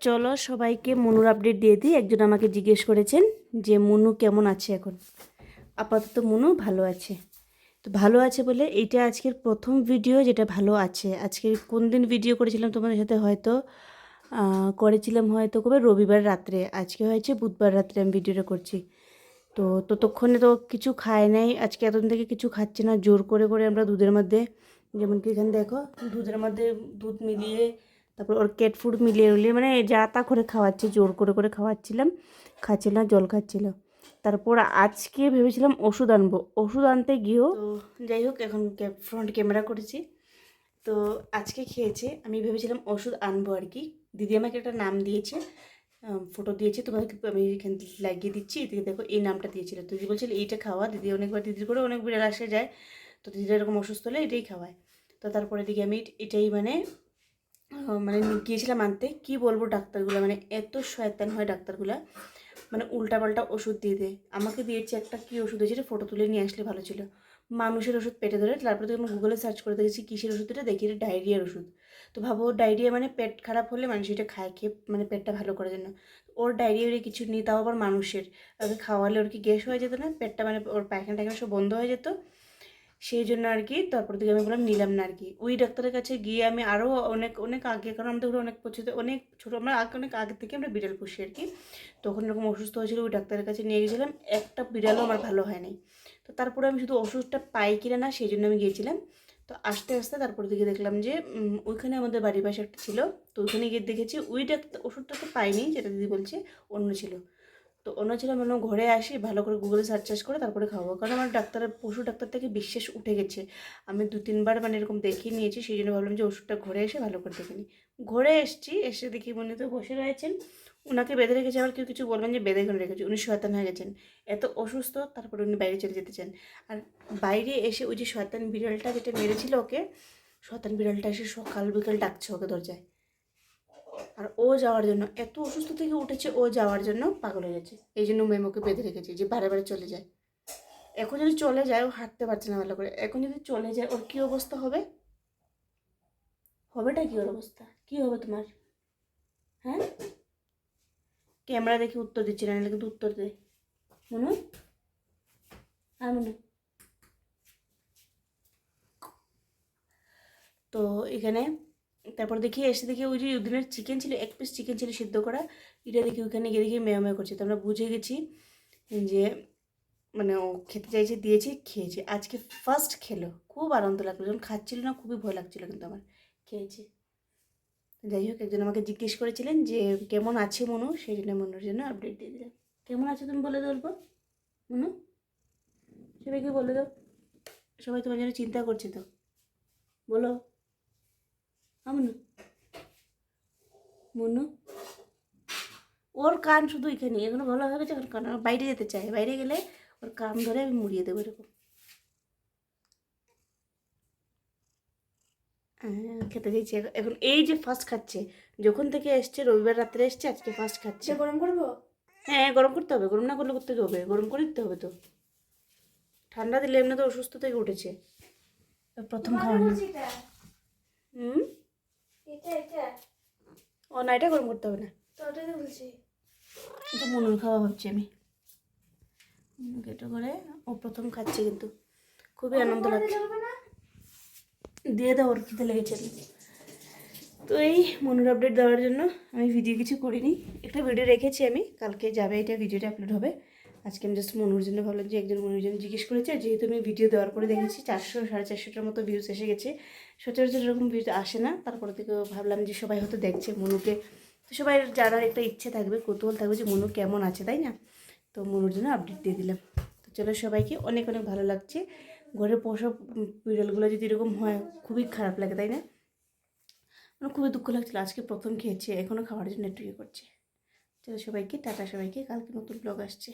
চলো সবাইকে মনুর আপডেট দিয়ে দিই। একজন আমাকে জিজ্ঞেস করেছেন যে, মনু কেমন আছে এখন? আপাতত মনু ভালো আছে। তো ভালো আছে বলে এটা আজকের প্রথম ভিডিও যেটা ভালো আছে। আজকে কোন দিন ভিডিও করেছিলাম তোমাদের সাথে হয়তো করেছিলাম হয়তো কবে? রবিবার রাত্রে। আজকে হয়েছে বুধবার রাত্রে আমি ভিডিওটা করছি। তো ততক্ষণে তো কিছু খায় নাই। আজকে এতদিন থেকে কিছু খাচ্ছে না। জোর করে করে আমরা দুধের মধ্যে যেমন কি এখানে দেখো, দুধের মধ্যে দুধ মিলিয়ে তারপর ওর কেট ফুড মিলিয়ে উলিয়ে মানে যা তা করে খাওয়াচ্ছি, জোর করে করে খাওয়াচ্ছিলাম, খাচ্ছিল না জল খাচ্ছিল। তারপর আজকে ভেবেছিলাম ওষুধ আনব, ওষুধ আনতে গিয়েও যাই হোক, এখন ফ্রন্ট ক্যামেরা করেছি। তো আজকে খেয়েছে, আমি ভেবেছিলাম ওষুধ আনব আর কি। দিদি আমাকে একটা নাম দিয়েছে ফটো দিয়েছে, তোমাকে আমি এখান লাগিয়ে দিচ্ছি। এদিকে দেখো, এই নামটা দিয়েছিল। দিদি বলছিল, এইটা খাওয়া। দিদি অনেকবার দিদির করে অনেক বিড়াল আসে, যায়। তো দিদিরা এরকম অসুস্থ হলে এটাই খাওয়ায়। তো তারপরে দিকে আমি এটাই মানে মানে গিয়েছিলাম আনতে, কি বলব ডাক্তারগুলো মানে এত শয়তান হয় ডাক্তারগুলো। মানে উল্টাপাল্টা ওষুধ দিয়ে দেয়। আমাকে দিয়েছে একটা কী ওষুধ হয়েছে ফটো তুলে নিয়ে আসলে ভালো ছিল। মানুষের ওষুধ পেটে ধরে, তারপরে তো আমি গুগলে সার্চ করে দেখেছি কিসের ওষুধ এটা, দেখি ডায়রিয়ার ওষুধ। তো ভাবো ডায়রিয়া মানে পেট খারাপ হলে মানুষ এটা খায়, খেয়ে মানে পেটটা ভালো করার জন্য। ওর ডায়রিয়া কিছু নেই, তাও আবার মানুষের। ওকে খাওয়ালে ওর কি গ্যাস হয়ে যেত না? পেটটা মানে ওর পায়খানা টায়খানা সব বন্ধ হয়ে যেত। সেই জন্য আর কি তারপর থেকে আমি বললাম নিলাম না আর কি। ওই ডাক্তারের কাছে গিয়ে আমি আরও অনেক অনেক আগে, কারণ আমাদের অনেক পছন্দ অনেক ছোটো, আমরা আগে, অনেক আগে থেকে আমরা বিড়াল পুষি আর কি। তখন এরকম অসুস্থ হয়েছিল, ওই ডাক্তারের কাছে নিয়ে গেছিলাম। একটা বিড়ালও আমার ভালো হয় নাই। তো তারপরে আমি শুধু ওষুধটা পাই কিনা না, সেই জন্য আমি গিয়েছিলাম। তো আস্তে আস্তে তারপর দিকে দেখলাম যে ওইখানে আমাদের বাড়ির পাশে একটা ছিল। তো ওইখানে গিয়ে দেখেছি ওই ডাক্তার, ওষুধটা তো পাইনি, যেটা দিদি বলছে, অন্য ছিল। তো অন্য ছিল মানে ঘরে আসি, ভালো করে গুগলে সার্চ টার্চ করে তারপরে খাব কারণ আমার ডাক্তারের পশু ডাক্তার থেকে বিশ্বাস উঠে গেছে। আমি দু তিনবার মানে এরকম দেখিয়ে নিয়েছি, সেই জন্য ভাবলাম যে ওষুধটা ঘরে এসে ভালো করে দেখে নিই। ঘরে এসছি, এসে দেখি মনে তো বসে রয়েছেন। ওনাকে বেঁধে রেখেছে, আবার কেউ কিছু বলবেন যে বেঁধে করে রেখেছে? উনি শয়তান হয়ে গেছেন। এত অসুস্থ, তারপরে উনি বাইরে চলে যেতে চান। আর বাইরে এসে ওই যে শয়তান বিড়ালটা যেটা মেরেছিল ওকে, শয়তান বিড়ালটা এসে সকাল বিকাল ডাকছে ওকে দরজায়। আর ও যাওয়ার জন্য, এত অসুস্থ থেকে উঠেছে, ও যাওয়ার জন্য পাগল হয়ে গেছে এই জন্য মেমোকে বেঁধে রেখেছে, যে বারে বারে চলে যায়। এখন যদি চলে যায়, ও হাঁটতে পারছে না ভালো করে। এখন যদি চলে যায়, ওর কী অবস্থা হবে? হবেটা কি ওর অবস্থা? কি হবে তোমার? হ্যাঁ? ক্যামেরা দেখে উত্তর দিচ্ছি না কিন্তু উত্তর দে। মনু? আর মনু। তো এখানে তারপর দেখি এসে দেখি ওই যে ওদিনের চিকেন ছিল, এক পিস চিকেন ছিল সিদ্ধ করা। এটা দেখি ওইখানে গিয়ে দেখি মেয়া মেয়া করছে। তো আমরা বুঝে গেছি যে মানে ও খেতে চাইছে, দিয়েছি, খেয়েছে। আজকে ফার্স্ট খেলো। খুব আনন্দ লাগল। যখন খাচ্ছিল না, খুবই ভয় লাগছিল কিন্তু আমার। খেয়েছে। যাই হোক, একজন আমাকে জিজ্ঞেস করেছিলেন যে, কেমন আছে মনু? সেই জন্য মনুর জন্য আপডেট দিয়ে দিলাম। কেমন আছে তুমি বলে দেবো মনু? সবাইকে বলে দাও। সবাই তোমার জন্য চিন্তা করছে তো। বলো। হ্যাঁ মনু ওর কান শুধু এখানে এখনও ভালো হয়ে গেছে কান বাইরে যেতে চায় বাইরে গেলে ওর কান ধরে আমি মুড়িয়ে দেবো এরকম। হ্যাঁ, খেতে চাইছে। এখন- এই যে ফার্স্ট খাচ্ছে যখন থেকে এসছে রবিবার রাত্রে এসছে আজকে ফার্স্ট খাচ্ছে। গরম করব? হ্যাঁ গরম করতে হবে গরম না করলে করতে হবে? গরম করে দিতে হবে তো। ঠান্ডা দিলে এমনি তো অসুস্থ থেকে উঠেছে। প্রথম খাওয়ানো এটা হুম এটা এটা। ও না এটা গরম করতে হবে না। তো ওটাই তো বলছি। এটা মনুর খাওয়া ভাবছি আমি। এটা করে ও প্রথম খাচ্ছে কিন্তু। খুবই আনন্দ লাগছে। দিয়ে দাও ওর খেতে লেগেছে। তো এই মনুর আপডেট দেওয়ার জন্য আমি ভিডিও কিছু করিনি। একটা ভিডিও রেখেছি আমি কালকে যাবে এটা ভিডিওটা আপলোড হবে। আজকে আমি জাস্ট মনুর জন্য ভাবলাম যে একজন মনুর জন্য জিজ্ঞেস করেছে, আর যেহেতু আমি ভিডিও দেওয়ার পরে দেখেছি চারশো, সাড়ে চারশোটার মতো ভিউজ এসে গেছে। সচরাচর এরকম ভিউজ আসে না, তারপরে থেকে ভাবলাম যে সবাই হয়তো দেখছে মনুকে। তো সবাই জানার একটা ইচ্ছে থাকবে, কৌতূহল থাকবে যে মনু কেমন আছে, তাই না? তো মনুর জন্য আপডেট দিয়ে দিলাম। তো চলো সবাইকে অনেক অনেক ভালো লাগছে। ঘরে পোষা বিড়ালগুলো যদি এরকম হয়, খুবই খারাপ লাগে, তাই না? আমার খুবই দুঃখ লাগছিল, আজকে প্রথম খেয়েছে এখনও খাওয়ার জন্য একটু ইয়ে করছে। চলো সবাইকে, টাটা সবাইকে, কালকে নতুন ব্লগ আসছে।